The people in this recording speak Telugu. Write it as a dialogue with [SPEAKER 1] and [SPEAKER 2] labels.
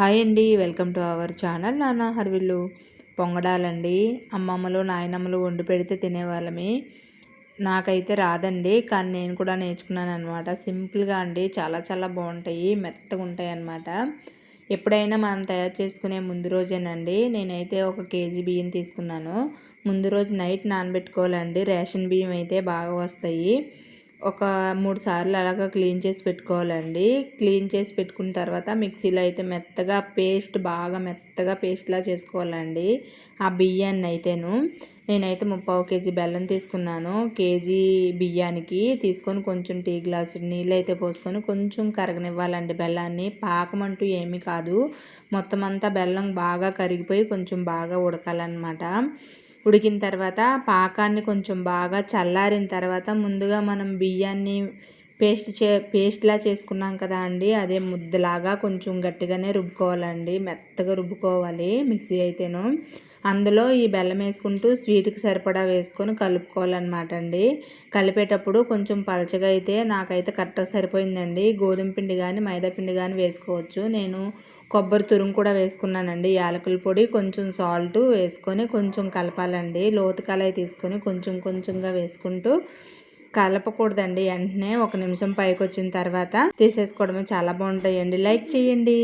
[SPEAKER 1] హాయ్ అండి వెల్కమ్ టు అవర్ ఛానల్ నాన్న హర్విల్లు. పొంగడాలండి. అమ్మమ్మలు నాయనమ్మలు వండి పెడితే తినేవాళ్ళమే. నాకైతే రాదండి కానీ నేను కూడా నేర్చుకున్నాను అనమాట సింపుల్గా అండి చాలా చాలా బాగుంటాయి మెత్తగా ఉంటాయి అన్నమాట ఎప్పుడైనా మనం తయారు చేసుకునే ముందు రోజేనండి నేనైతే ఒక కేజీ బియ్యం తీసుకున్నాను. ముందు రోజు నైట్ నానబెట్టుకోవాలండి రేషన్ బియ్యం అయితే బాగా వస్తాయి. ఒక మూడు సార్లు అలాగా క్లీన్ చేసి పెట్టుకోవాలండి. క్లీన్ చేసి పెట్టుకున్న తర్వాత మిక్సీలో అయితే మెత్తగా పేస్ట్ బాగా మెత్తగా పేస్ట్లా చేసుకోవాలండి. ఆ బియ్యాన్ని అయితేను. నేనైతే ముప్పావు కేజీ బెల్లం తీసుకున్నాను. కేజీ బియ్యానికి తీసుకొని కొంచెం టీ గ్లాసు నీళ్ళు అయితే పోసుకొని కొంచెం కరగనివ్వాలండి బెల్లాన్ని. పాకం అంటూ ఏమీ కాదు. మొత్తం అంతా బెల్లం బాగా కరిగిపోయి కొంచెం బాగా ఉడకాలన్నమాట. ఉడికిన తర్వాత పాకాన్ని కొంచెం బాగా చల్లారిన తర్వాత ముందుగా మనం బియ్యాన్ని పేస్ట్ చే పేస్ట్లా చేసుకున్నాం కదా అండి అదే ముద్దలాగా కొంచెం గట్టిగానే రుబ్బుకోవాలండి మెత్తగా రుబ్బుకోవాలి మిక్సీ అయితేను. అందులో ఈ బెల్లం వేసుకుంటూ స్వీట్కి సరిపడా వేసుకొని కలుపుకోవాలన్నమాట అండి. కలిపేటప్పుడు కొంచెం పలచగా అయితే నాకైతే కరెక్ట్గా సరిపోయిందండి. గోధుమ పిండి కానీ మైదా పిండి కానీ వేసుకోవచ్చు. నేను కొబ్బరి తురుము కూడా వేసుకున్నానండి. యాలకుల పొడి కొంచెం సాల్ట్ వేసుకొని కొంచెం కలపాలండి. లోతు కలయి తీసుకొని కొంచెం కొంచెంగా వేసుకుంటూ కలపకూడదండి. వెంటనే ఒక నిమిషం పైకి వచ్చిన తర్వాత తీసేసుకోవడమే చాలా బాగుంటాయండి. లైక్ చేయండి.